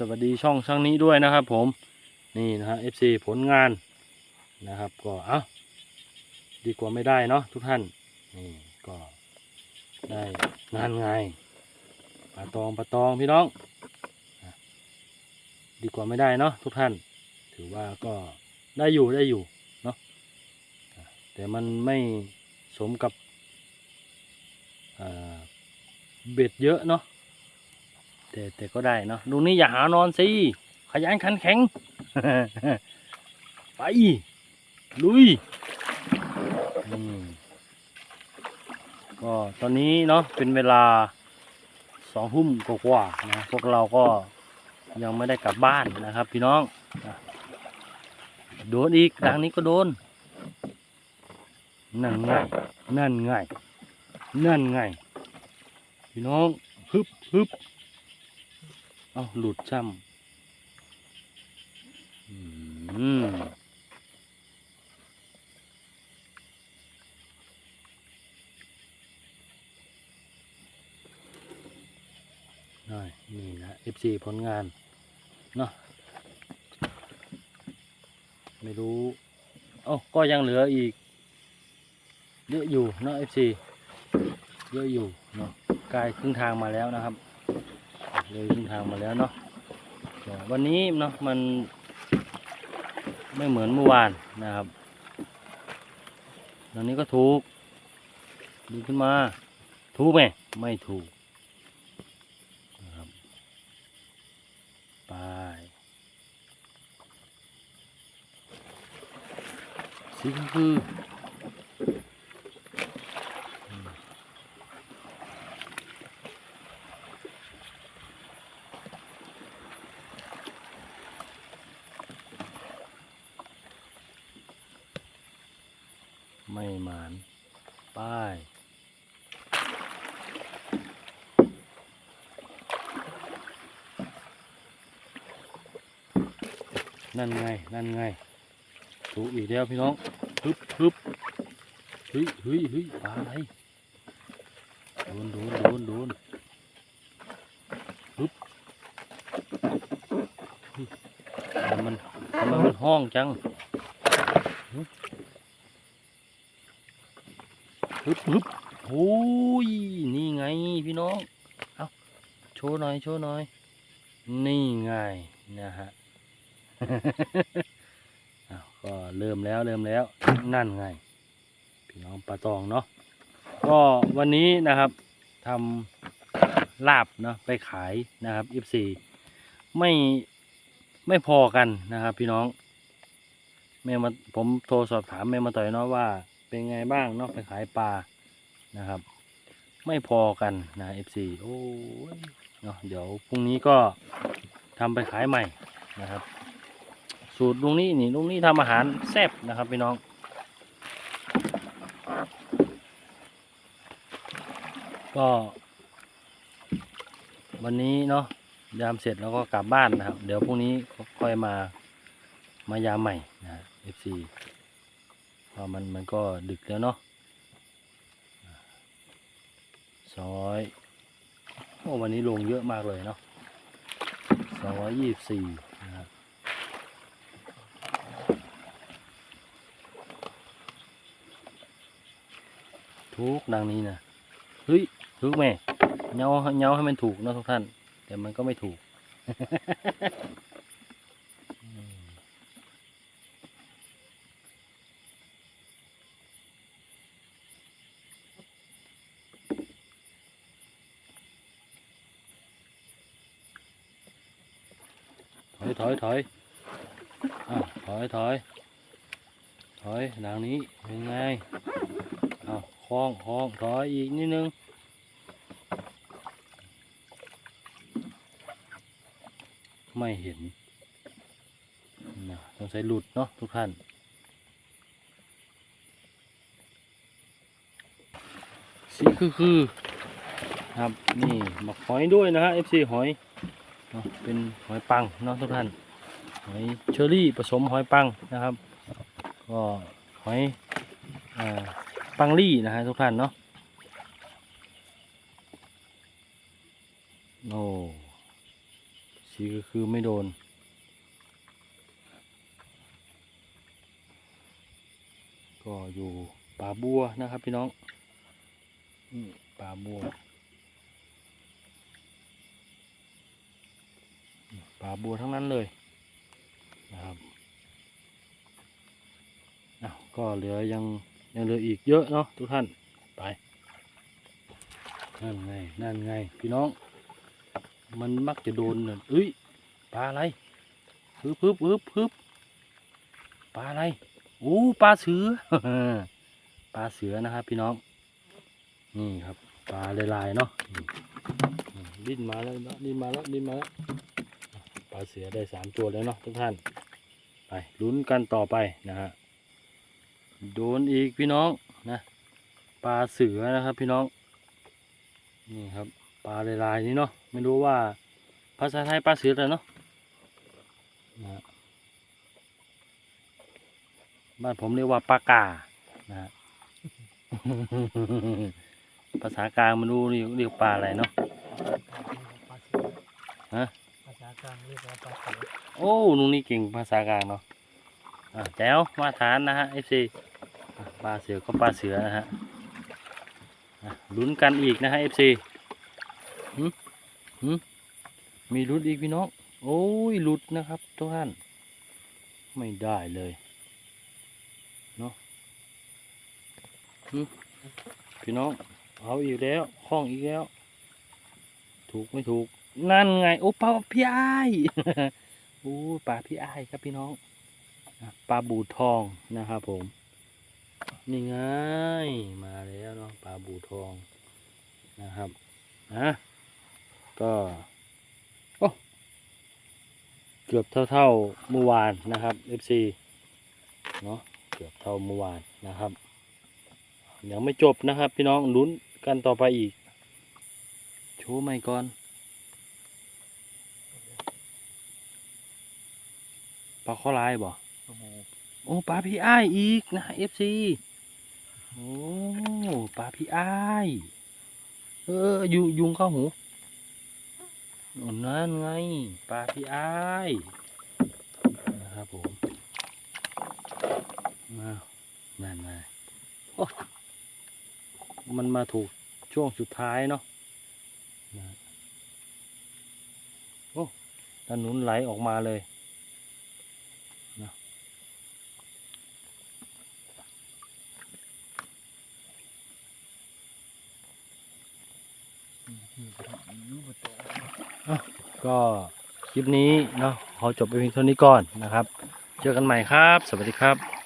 สวัสดีช่องช่างนี้ด้วยนะครับ ผมนี่นะฮะ FC ผลงานนะครับ ก็เอ้าดีกว่าไม่ได้เนาะทุกท่านนี่ก็ได้งานไงปลาตองปลาตองพี่น้อง ดีกว่าไม่ได้เนาะทุกท่าน ถือว่าก็ได้อยู่ได้อยู่เนาะแต่มันไม่สมกับเบ็ดเยอะเนาะ แต่แต่ก็ได้เนาะลุงนี่อย่าหานอนสิ ขยันขันแข็ง ไป ลุยอืมก็ตอนนี้เนาะเป็นเวลาสองทุ่มกว่าๆนะพวกเราก็ยังไม่ได้กลับบ้านนะครับ พี่น้อง โดนอีกดังนี้ก็โดน นั่นไงนั่นไงนั่นไงพี่น้องฮึบฮึบ อาหลุดช่ำอืมได้นี่นะ FC ผลงาน เนาะไม่รู้เอ้าก็ยังเหลืออีก เยอะอยู่เนาะ FC เยอะอยู่เนาะกลายครึ่งทางมาแล้วนะครับ เลยครึ่งทางมาแล้วเนาะวันนี้เนาะมันไม่เหมือนเมื่อวานนะครับตอนนี้ก็ถูกดึงขึ้นมา ถูกไหมไม่ถูกนะครับไปสีคือ ไม่หมาน ป้าย นั่นไง นั่นไง ถูกอีกแล้วพี่น้องฮึบฮึบเฮ้ยเฮ้ยเฮ้ยปลาอะไรโดนโดนโดนโดนฮึบมมันมันห้องจัง ฮึบฮึบโอ้ยนี่ไงพี่น้องเอาโชว์หน่อยโชว์หน่อย นี่ไงนะฮะอ้าก็เริ่มแล้วเริ่มแล้วนั่นไง พี่น้องปลาตองเนาะก็วันนี้นะครับทำลาบเนาะไปขายนะครับ F4 ไม่ไม่พอกันนะครับ พี่น้องแม่มาผมโทรสอบถามแม่มาต่อยเนาะว่า เป็นไงบ้างเนาะไปขายปลานะครับ ไม่พอกันนะ FC โอ้ยเนาะเดี๋ยวพรุ่งนี้ก็ทำไปขายใหม่นะครับ สูตรลุงนี่นี่ลุงนี่ทำอาหารแซ่บนะครับพี่น้องก็ วันนี้เนาะยามเสร็จแล้วก็กลับบ้านนะครับ เดี๋ยวพรุ่งนี้ค่อยมามายามใหม่นะ FC ราะมันมันก็ดึกแล้วเนาะสองร้อยโอ้วันนี้ลงเยอะมากเลยเนาะสองร้อยยี่สิบสี่นะครับทุกดังนี้นะเฮ้ยทุกแม่เงาเงาให้มันถูกนะทุกท่าน แต่มันก็ไม่ถูก อยถอยถอยอ้าวถอยถอยถอยดังนี้เป็นไงอ้าวคล้องคล้องถอยอีกนิดนึงไม่เห็นนะสงสัยหลุดเนาะทุกท่านสีคือคือครับนี่หมักหอยด้วยนะฮะ FC หอย เนาะเป็นหอยปังเนาะทุกท่านหอยเชอรี่ผสมหอยปังนะครับ ก็หอยอปังลี่นะฮะทุกท่านเนาะโอ้สีก็คือไม่โดนก็อยู่ป่าบัวนะครับพี่น้องป่าบัวาบัวทั้งนั้นเลยนะครับอ้าก็เหลือยังยังเหลืออีกเยอะเนาะทุกท่านไปนั่นไงนั่นไงพี่น้อง มันมักจะโดนเอ้ยปลาอะไรฮึบฮึบฮึบฮึบปลาอะไรโอ้ปลาเสือปลาเสือนะครับ พี่น้อง นี่ครับ ปลาลายๆเนาะดิ้นมาแล้วเนาะดิ้นมาแล้วดิ้นมาแล้วาเสือได้สามตัวแล้วเนาะทุกท่าน ไปลุ้นกันต่อไปนะฮะโดนอีกพี่น้องนะปลาเสือนะครับพี่น้องนี่ครับปลาลายๆนี่เนาะไม่รู้ว่าภาษาไทยปลาเสืออะไรเนาะนะบ้านผมเรียกว่าปลากานะภาษากลางมันรู้เรียกปลาอะไรเนาะฮะากลางเรียกว่าปลาเสือโอ้ลุงนี่เก่งภาษากลางเนาะอะแจ๋วมาทานนะฮะ FC อะปลาเสือก็ปลาเสือนะฮะลุ้นกันอีกนะฮะ FC หึหึมีลุ้นอีกพี่น้อง โอ้ยหลุดนะครับทุกท่าน ไม่ได้เลยเนาะหึพี่น้องเอาอีกแล้วคล้องอีกแล้ว ถูกไม่ถูก นั่นไง โอ้ปลาพี่ไอ้ายโอ้ปลาพี่ไอ้ายครับพี่น้องปลาบูทองนะครับผม นี่ไงมาแล้วเนาะปลาบูทองนะครับนะก็โอ้เกือบเท่าๆเมื่อวานนะครับ FC เนาะเกือบเท่าเมื่อวานนะครับยังไม่จบนะครับ พี่น้องลุ้นกันต่อไปอีกโชว์ใหม่ก่อน ลาข้อลายบ่โอ้โหโอ้ปลาพี่อ้ายอีกนะเอฟซีโอ้ปลาพี่อ้ายเออยุยุงเข้าหูโอ้นั่นไงปลาพี่อ้ายนะครับผมมานั่นไงโอ้มันมาถูกช่วงสุดท้ายเนาะนะโอ้ถนนไหลออกมาเลย ก็คลิปนี้เนาะขอจบไปเพียงเท่านี้ก่อนนะครับ เจอกันใหม่ครับ สวัสดีครับ